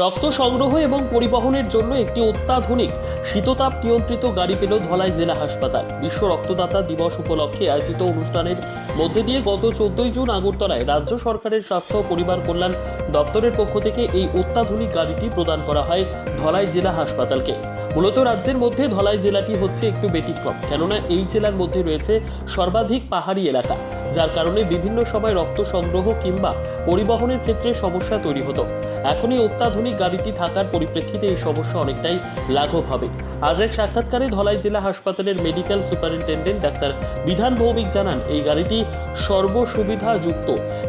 রক্ত সংগ্রহ এবং পরিবহনের জন্য একটি অত্যাধুনিক শীততাপ নিয়ন্ত্রিত গাড়ি পেল ধলাই জেলা হাসপাতাল। বিশ্ব রক্তদাতা দিবস উপলক্ষে আয়োজিত অনুষ্ঠানের মধ্যে দিয়ে গত চোদ্দই জুন আগরতলায় রাজ্য সরকারের স্বাস্থ্য ও পরিবার কল্যাণ দপ্তরের পক্ষ থেকে এই অত্যাধুনিক গাড়িটি প্রদান করা হয় ধলাই জেলা হাসপাতালকে। মূলত রাজ্যের মধ্যে ধলাই জেলাটি হচ্ছে একটু ব্যতিক্রম, কেননা এই জেলার মধ্যে রয়েছে সর্বাধিক পাহাড়ি এলাকা। যার কারণে বিভিন্ন সময় রক্ত সংগ্রহ কিংবা পরিবহনের ক্ষেত্রে সমস্যা তৈরি হতো। এখন এই অত্যাধুনিক গাড়িটি থাকার পরিপ্রেক্ষিতে এই সমস্যা অনেকটাই লাঘব হবে। আজ এক সাক্ষাৎকারে ধলাই জেলা হাসপাতালের মেডিকেল সুপারিনটেন্ডেন্ট ডাক্তার বিধান ভৌমিক জানান, এই গাড়িটি সর্বসুবিধাযুক্ত।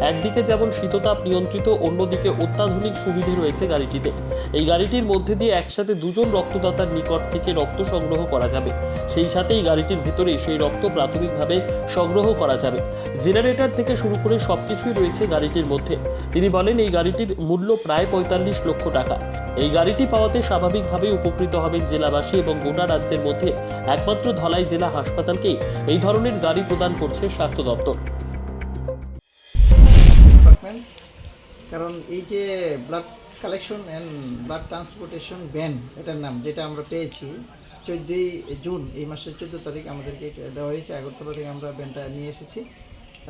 একদিকে যেমন শীততাপ নিয়ন্ত্রিত, অন্যদিকে অত্যাধুনিক সুবিধে রয়েছে গাড়িটিতে। এই গাড়িটির মধ্যে দিয়ে একসাথে দুজন রক্তদাতার নিকট থেকে রক্ত সংগ্রহ করা যাবে। সেই সাথে এই গাড়িটির ভিতরে সেই রক্ত প্রাথমিকভাবে সংগ্রহ করা যাবে। জেনারেটর থেকে শুরু করে সবকিছুই রয়েছে গাড়িটির মধ্যে। তিনি বলেন, এই গাড়িটির মূল্য প্রায় পঁয়তাল্লিশ লক্ষ টাকা। এই গাড়িটি পাওয়াতে স্বাভাবিকভাবেই উপকৃত হবেন জেলাবাসী এবং গোটা রাজ্যের মধ্যে একমাত্র ধলাই জেলা হাসপাতালকেই এই ধরনের গাড়ি প্রদান করছে স্বাস্থ্য দপ্তর। কারণ এই যে blood collection and blood transportation van এটার নাম, যেটা আমরা পেয়েছি, চোদ্দোই জুন, এই মাসের চোদ্দ তারিখ আমাদেরকে দেওয়া হয়েছে, আগরতলা থেকে আমরা ব্যানটা নিয়ে এসেছি।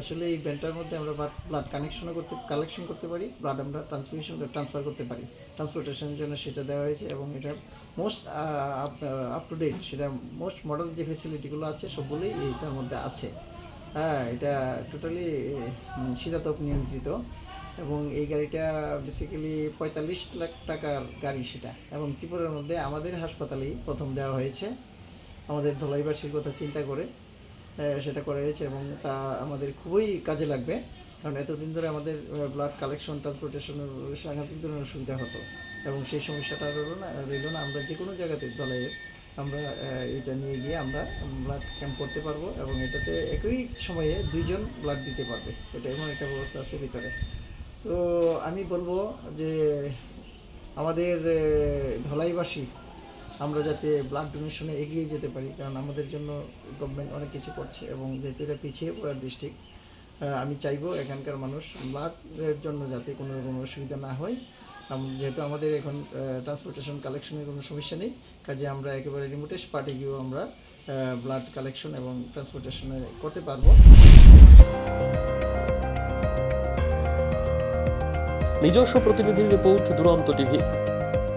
আসলে এই ব্যানটার মধ্যে আমরা ব্লাড কানেকশনও করতে কালেকশন করতে পারি ব্লাড আমরা ট্রান্সমিশন ট্রান্সফার করতে পারি। ট্রান্সপোর্টেশনের জন্য সেটা দেওয়া হয়েছে এবং এটা মোস্ট আপ টু ডেট সেটা মোস্ট মডেল যে ফেসিলিটিগুলো আছে, সবগুলোই এইটার মধ্যে আছে। হ্যাঁ এটা টোটালি শীতাতপ নিয়ন্ত্রিত এবং এই গাড়িটা বেসিক্যালি পঁয়তাল্লিশ লাখ টাকার গাড়ি সেটা এবং ত্রিপুরার মধ্যে আমাদের হাসপাতালেই প্রথম দেওয়া হয়েছে। আমাদের ধলাইবাসীর কথা চিন্তা করে সেটা করা হয়েছে এবং তা আমাদের খুবই কাজে লাগবে। কারণ এতদিন ধরে আমাদের ব্লাড কালেকশন ট্রান্সপোর্টেশনের সাংঘাতিক ধরনের অসুবিধা হতো। এবং সেই সমস্যাটা রইল না রইল না, আমরা যে কোনো জায়গাতে দলের আমরা এটা নিয়ে গিয়ে আমরা ব্লাড ক্যাম্প করতে পারব এবং এটাতে একই সময়ে দুইজন ব্লাড দিতে পারবে। এটা এমন একটা ব্যবস্থা আছে ভিতরে। তো আমি বলব যে আমাদের ধলাইবাসী আমরা যাতে ব্লাড ডোনেশনে এগিয়ে যেতে পারি, কারণ আমাদের জন্য গভর্নমেন্ট অনেক কিছু করছে এবং যেহেতু এটা পিছিয়ে পড়ার ডিস্ট্রিক্ট আমি চাইব এখানকার মানুষ ব্লাডের জন্য যাতে কোনো রকম অসুবিধা না হয়। যেহেতু আমাদের এখন ট্রান্সপোর্টেশন কালেকশনের কোনো সমস্যা নেই, কাজে আমরা একেবারে রিমোটেস্ট পার্টে গিয়েও আমরা ব্লাড কালেকশন এবং ট্রান্সপোর্টেশনে করতে পারব। নিজস্ব প্রতিনিধির রিপোর্ট দুরন্ত টিভি।